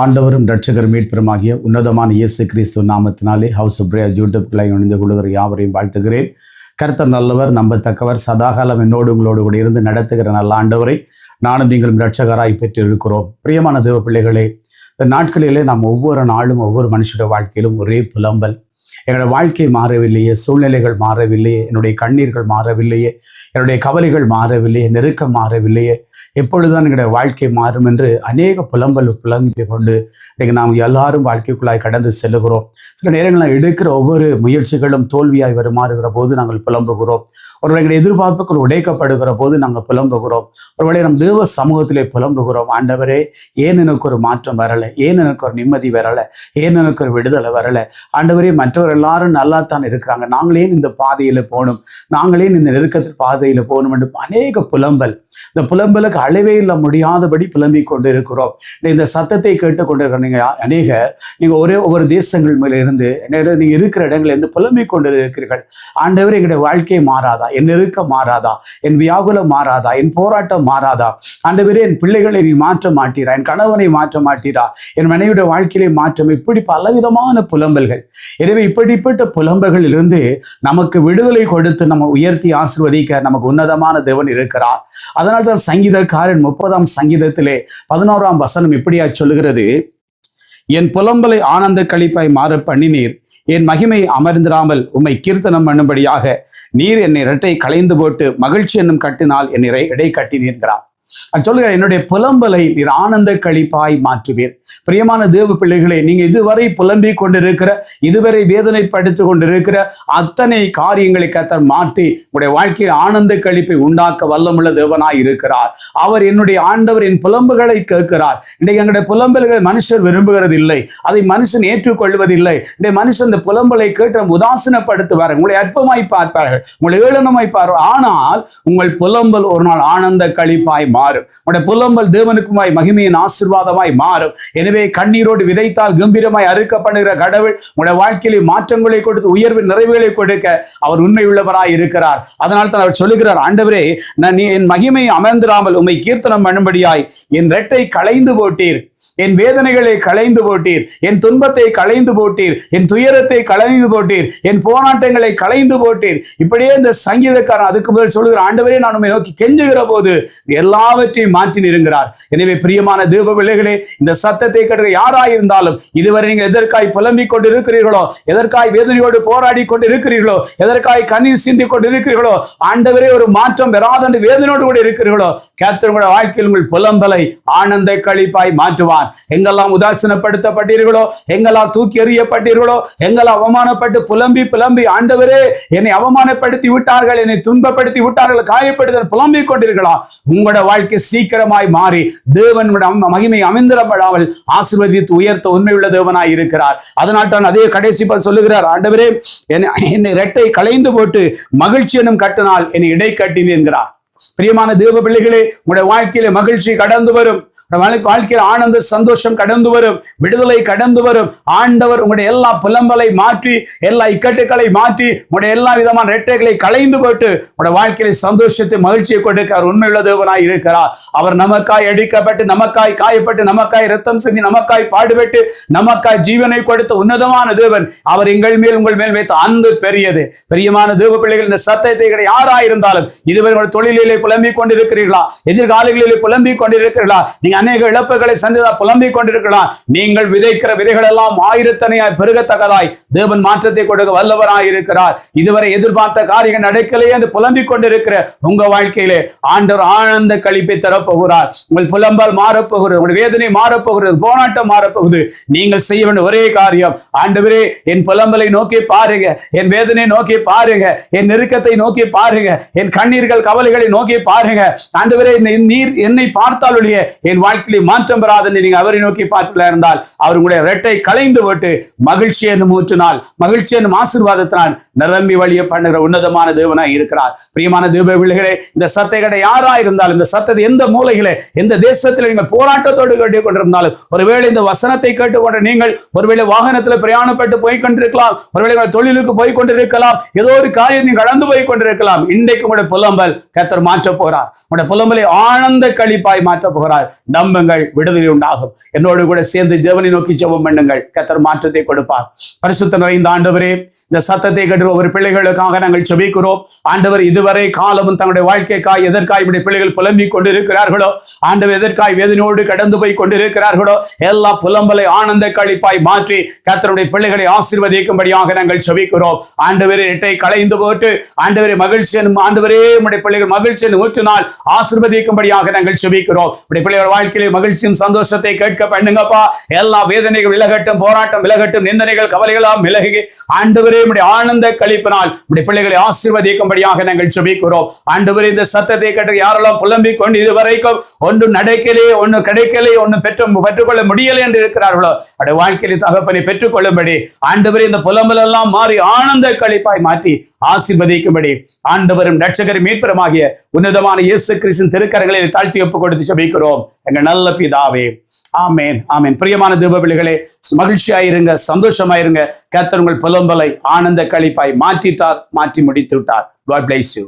ஆண்டவரும் ரட்சகர் மீட்பெருமாகிய உன்னதமான இயேசு கிறிஸ்து நாமத்தினாலே ஹவுஸ் சுப்ரியா யூடியூப் கிளை இணைந்து கொள்கிற யாவரையும் வாழ்த்துகிறேன். கருத்தர் நல்லவர் நம்பத்தக்கவர் சதாகாலம் என்னோடு உங்களோடு கூட இருந்து நடத்துகிற நல்ல ஆண்டவரை நானும் நீங்களும் ரட்சகராய் பெற்று இருக்கிறோம் பிரியமான தேவ பிள்ளைகளே இந்த நாட்களிலே நாம் ஒவ்வொரு நாளும் ஒவ்வொரு மனுஷனுடைய வாழ்க்கையிலும் ஒரே புலம்பல். என்னோட வாழ்க்கை மாறவில்லையே சூழ்நிலைகள் மாறவில்லையே என்னுடைய கண்ணீர்கள் மாறவில்லையே என்னுடைய கவலைகள் மாறவில்லையே நெருக்கம் மாறவில்லையே எப்பொழுதுதான் என்னுடைய வாழ்க்கை மாறும் என்று அநேக புலம்பல் புலம்பி கொண்டு இன்றைக்கு நாம் எல்லாரும் வாழ்க்கைக்குள்ளாய் கடந்து செல்லுகிறோம். சில நேரங்களில் எடுக்கிற ஒவ்வொரு முயற்சிகளும் தோல்வியாய் வருமாறுகிற போது நாங்கள் புலம்புகிறோம். ஒருவேளை எங்களுடைய எதிர்பார்ப்புகள் உடைக்கப்படுகிற போது நாங்கள் புலம்புகிறோம். ஒருவேளை நம் தேவ சமூகத்திலே புலம்புகிறோம். ஆண்டவரே ஏன் எனக்கு ஒரு மாற்றம் வரலை? ஏன் எனக்கு ஒரு நிம்மதி வரலை? ஏன் எனக்கு ஒரு விடுதலை வரலை? ஆண்டவரே மற்றவர் எல்லாரும் நல்லா தான் இருக்கிறாங்க. நாங்களே இந்த பாதையில் போகணும். நாங்களே இந்த நெருக்கத்தில் பாதையில் போகணும் என்று அநேக புலம்பல். இந்த புலம்பலுக்கு அளவே இல்ல முடியாதபடி புலம்பிக் கொண்டு இருக்கிறோம் இந்த சத்தத்தை கேட்டுக்கொண்டிருக்கிற நீங்க அநேக நீங்க ஒரே ஒவ்வொரு தேசங்கள் மேல இருந்து என்ன- நீங்க இருக்கிற இடங்கள்ல இருந்து புலம்பிக் கொண்டு இருக்கிறீர்கள் ஆண்டவர் எங்களுடைய வாழ்க்கையை மாறாதா? என் நெருக்கம் மாறாதா? என் வியாகுலம் மாறாதா? என் போராட்டம் மாறாதா? ஆண்டவரே என் பிள்ளைகளை நீ மாற்ற மாட்டீரா? என் கணவனை மாற்ற மாட்டீரா? என் மனைவியுடைய வாழ்க்கையிலே மாற்றம் இப்படி பலவிதமான புலம்பல்கள். எனவே இப்படிப்பட்ட புலம்பல்களில் இருந்து நமக்கு விடுதலை கொடுத்து நம்ம உயர்த்தி ஆசிர்வதிக்க நமக்கு உன்னதமான தேவன் இருக்கிறார். அதனால தான் சங்கீதக்காரன் முப்பதாம் சங்கீதத்திலே பதினோராம் வசனம் இப்படியா சொல்லுகிறது. என் புலம்பலை ஆனந்த கழிப்பாய் மாற பண்ணினீர். என் மகிமை அமர்ந்திராமல் உம்மை கீர்த்தனம் பண்ணும்படியாக நீர் என்னை இரட்டை களைந்து போட்டு மகிழ்ச்சி என்னும் கட்டினால் என்னை இடை கட்டினீர்கிறார் சொல்லுங்க என்னுடைய புலம்பலை நீர் ஆனந்த கழிப்பாய் மாற்றுவீர். பிரியமான தேவ பிள்ளைகளே நீங்க இதுவரை புலம்பிக் கொண்டிருக்கிற இதுவரை வேதனைப்படுத்திக் கொண்டிருக்கிற அத்தனை காரியங்களை கத்தர் மாற்றி உங்களுடைய வாழ்க்கையில் ஆனந்த கழிப்பை உண்டாக்க வல்லமுள்ள தேவனாய் இருக்கிறார். அவர் என்னுடைய ஆண்டவர் என் புலம்புகளை கேட்கிறார். இன்றைக்கு எங்களுடைய புலம்பல்களை மனுஷர் விரும்புகிறது இல்லை அதை மனுஷன் ஏற்றுக்கொள்வதில்லை. இந்த மனுஷன் இந்த புலம்பலை கேட்டு உதாசீனப்படுத்துவார். உங்களை அற்பமாய் பார்ப்பார்கள். உங்களை ஏளனமாய் பார்ப்பார். ஆனால் உங்கள் புலம்பல் ஒரு நாள் ஆனந்த கழிப்பாய் மாறும். உடைய புலம்பல் தேவனுக்குமாய் மகிமையின் ஆசீர்வாதமாய் மாறும். எனவே கண்ணீரோடு விதைத்தால் கம்பீரமாய் அறுக்கப்படுகிற கடவுள் உடைய வாழ்க்கையிலே மாற்றங்களை கொடுத்து உயர்வின் நிறைவுகளை கொடுக்க அவர் உண்மை உள்ளவராய் இருக்கிறார். அதனால் தான் அவர் சொல்லுகிறார் ஆண்டவரே நான் நீ என் மகிமை அமர்ந்திராமல் உம்மை கீர்த்தனம் பண்ணும்படியாய் என் ரெட்டை களைந்து போட்டீர். என் வேதனைகளை களைந்து போட்டீர். என் துன்பத்தை களைந்து போட்டீர். என் துயரத்தை களைந்து போட்டீர். என் போராட்டங்களை களைந்து போட்டீர். இப்படியே இந்த சங்கீதக்காரன் அதுக்கு முதல் சொல்லுகிற ஆண்டவரே நான் உண்மை நோக்கி கெஞ்சுகிற போது எல்லாவற்றையும் மாற்றி நிறுங்கிறார் எனவே பிரியமான தீப பிள்ளைகளே இந்த சத்தத்தை கேட்கிற யாராயிருந்தாலும் இதுவரை நீங்கள் எதற்காய் புலம்பிக் கொண்டு இருக்கிறீர்களோ எதற்காய் வேதனையோடு போராடி கொண்டு இருக்கிறீர்களோ எதற்காய் கண்ணீர் சிந்தி கொண்டு இருக்கிறீர்களோ ஆண்டவரே ஒரு மாற்றம் பெறாத வேதனையோடு கூட இருக்கிறீர்களோ கேப்டன் வாழ்க்கையில் உங்கள் புலம்பலை ஆனந்த கழிப்பாய் மாற்றுவார். எங்கெல்லாம் உதாசீனப்படுத்தப்பட்டீர்களோ எங்கெல்லாம் தூக்கி எறியப்பட்டீர்களோ எங்கெல்லாம் அவமானப்பட்டு புலம்பி புலம்பி ஆண்டவரே என்னை அவமானப்படுத்தி விட்டார்கள் என்னை துன்பப்படுத்தி விட்டார்கள் காயப்படுத்த புலம்பிக் கொண்டீர்களா? உங்களோட வாழ்க்கை சீக்கிரமாய் மாறி தேவனுடைய மகிமை அமைந்திடப்படாமல் ஆசீர்வதித்து உயர்த்த உண்மையுள்ள தேவனாய் இருக்கிறார். அதனால் தான் அதே கடைசி பா- சொல்லுகிறார் ஆண்டவரே என்னை என்னை ரெட்டை களைந்து போட்டு மகிழ்ச்சி எனும் கட்டினால் என்னை இடை கட்டினேன் என்கிறார். பிரியமான தேவ பிள்ளைகளே உங்களுடைய வாழ்க்கையில மகிழ்ச்சி கடந்து வரும். வாழ்க்கையில் ஆனந்த சந்தோஷம் கடந்து வரும் விடுதலை கடந்து வரும். ஆண்டவர் உங்களுடைய எல்லா புலம்பலை மாற்றி எல்லா இக்கட்டுகளை மாற்றி உங்களுடைய எல்லா விதமான ரெட்டைகளை களைந்து போட்டு உங்களுடைய வாழ்க்கையில சந்தோஷத்தை மகிழ்ச்சியை கொடுக்க உண்மையுள்ள தேவனாய் இருக்கிறார். அவர் நமக்காய் அடிக்கப்பட்டு நமக்காய் காயப்பட்டு நமக்காய் ரத்தம் செஞ்சு நமக்காய் பாடுபட்டு நமக்காய் ஜீவனை கொடுத்த உன்னதமான தேவன். அவர் எங்கள் மேல் உங்கள் மேல் வைத்த அன்பு பெரியது. பிரியமான தேவ பிள்ளைகள் இந்த சத்தத்தை யாராயிருந்தாலும் இதுவரை உங்கள் தொழிலிலே புலம்பிக் கொண்டிருக்கிறீர்களா? எதிர்காலங்களிலே புலம்பிக் கொண்டிருக்கிறீர்களா? நீங்க அநேக இழப்புகளை சந்திதா புலம்பிக் கொண்டிருக்கலாம் நீங்கள் விதைக்கிற விதைகள் எல்லாம் ஆயிரத்தனையாய் பெருகத்தக்கதாய். தேவன் மாற்றத்தை கொடுக்க வல்லவராய் இருக்கிறார். இதுவரை எதிர்பார்த்த காரியங்கள் நடக்கலையே என்று புலம்பிக் கொண்டிருக்கிற உங்க வாழ்க்கையிலே ஆண்டவர் ஆனந்த கழிப்பை தரப்போகிறார். உங்கள் புலம்பால் மாறப்போகிறது உங்கள் வேதனை மாறப்போகிறது போராட்டம் மாறப்போகுது. நீங்கள் செய்ய வேண்டிய ஒரே காரியம் ஆண்டவரே என் புலம்பலை நோக்கி பாருங்க என் வேதனை நோக்கி பாருங்க என் நெருக்கத்தை நோக்கி பாருங்க என் கண்ணீர்கள் கவலைகளை நோக்கி பாருங்க. ஆண்டவரே நீர் என்னை பார்த்தால் என் வாழ்க்கையிலே மாற்றம் பெறாத நீங்கள் அவரை நோக்கி பார்க்கல இருந்தால் அவர் உங்களுடைய ரெட்டை களைந்து போட்டு மகிழ்ச்சி என்னும் ஊற்றினால் மகிழ்ச்சி என்னும் ஆசீர்வாதத்தினால் நிரம்பி வழிய பண்ணுகிற உன்னதமான தேவனாய் இருக்கிறார். பிரியமான தேவ விழுகிறே இந்த சத்தைகளை யாரா இருந்தாலும் இந்த சத்தத்தை எந்த மூலையிலே எந்த தேசத்தில் நீங்கள் போராட்டத்தோடு கேட்டுக் கொண்டிருந்தாலும் ஒருவேளை இந்த வசனத்தை கேட்டுக்கொண்ட நீங்கள் ஒருவேளை வாகனத்தில் பிரயாணப்பட்டு போய் கொண்டிருக்கலாம் ஒருவேளை தொழிலுக்கு போய் கொண்டிருக்கலாம் ஏதோ ஒரு காரியம் நீங்கள் கடந்து போய் கொண்டிருக்கலாம் இன்றைக்கு உங்களுடைய புலம்பல் கத்தர் மாற்ற போகிறார். உங்களுடைய புலம்பலை ஆனந்த கழிப்பாய் மாற்ற போகிறார். நம்புங்கள் விடுதலை உண்டாகும். என்னோடு கூட சேர்ந்து தேவனை நோக்கி ஜெபம் பண்ணுங்கள். கத்தர் மாற்றத்தை கொடுப்பார். பரிசுத்த நிறைந்த ஆண்டவரே இந்த சத்தத்தை கட்டு ஒரு பிள்ளைகளுக்காக நாங்கள் செபிக்கிறோம் ஆண்டவர் இதுவரை காலமும் தங்களுடைய வாழ்க்கைக்காய் எதற்காய் இப்படி பிள்ளைகள் புலம்பிக் கொண்டிருக்கிறார்களோ ஆண்டவர் எதற்காய் வேதனையோடு கடந்து போய் கொண்டிருக்கிறார்களோ எல்லா புலம்பலை ஆனந்த கழிப்பாய் மாற்றி கத்தருடைய பிள்ளைகளை ஆசீர்வதிக்கும்படியாக நாங்கள் செபிக்கிறோம் ஆண்டவரே எட்டை களைந்து போட்டு ஆண்டவரே மகிழ்ச்சி ஆண்டவரே உடைய பிள்ளைகள் மகிழ்ச்சியன் ஊற்றினால் ஆசீர்வதிக்கும்படியாக நாங்கள் செபிக்கிறோம் உடைய பிள்ளைகள் வாழ்க்கையிலே மகிழ்ச்சியும் சந்தோஷத்தை கேட்க பண்ணுங்கப்பா. எல்லா வேதனைகள் விலகட்டும் போராட்டம் விலகட்டும் நிந்தனைகள் கவலைகளாம் விலகி ஆண்டவரே உடைய ஆனந்த கழிப்பினால் உடைய பிள்ளைகளை ஆசீர்வதிக்கும்படியாக நாங்கள் செபிக்கிறோம் ஆண்டவரே இந்த சத்தத்தை கேட்டு யாரெல்லாம் புலம்பிக் கொண்டு இதுவரைக்கும் ஒன்றும் நடக்கலையே ஒன்றும் கிடைக்கலையே ஒன்றும் பெற்று பெற்றுக்கொள்ள முடியலை என்று இருக்கிறார்களோ அவருடைய வாழ்க்கையில் தகப்பனை பெற்றுக்கொள்ளும்படி ஆண்டவரே இந்த புலம்பல் எல்லாம் மாறி ஆனந்த கழிப்பாய் மாற்றி ஆசீர்வதிக்கும்படி ஆண்டவரும் ரட்சகரும் மீட்பருமாகிய உன்னதமான இயேசு கிறிஸ்தின் திருக்கரங்களில் தாழ்த்தி ஒப்பு கொடுத்து சபிக்கிறோம் எங்க நல்ல பிதாவே. ஆமேன் ஆமேன். பிரியமான தீபபிள்ளைகளே மகிழ்ச்சியாயிருங்க சந்தோஷமாயிருங்க. கத்தர் உங்கள் புலம்பலை ஆனந்த கழிப்பாய் மாற்றிட்டார் மாற்றி முடித்து விட்டார் காட் பிளேஸ் யூ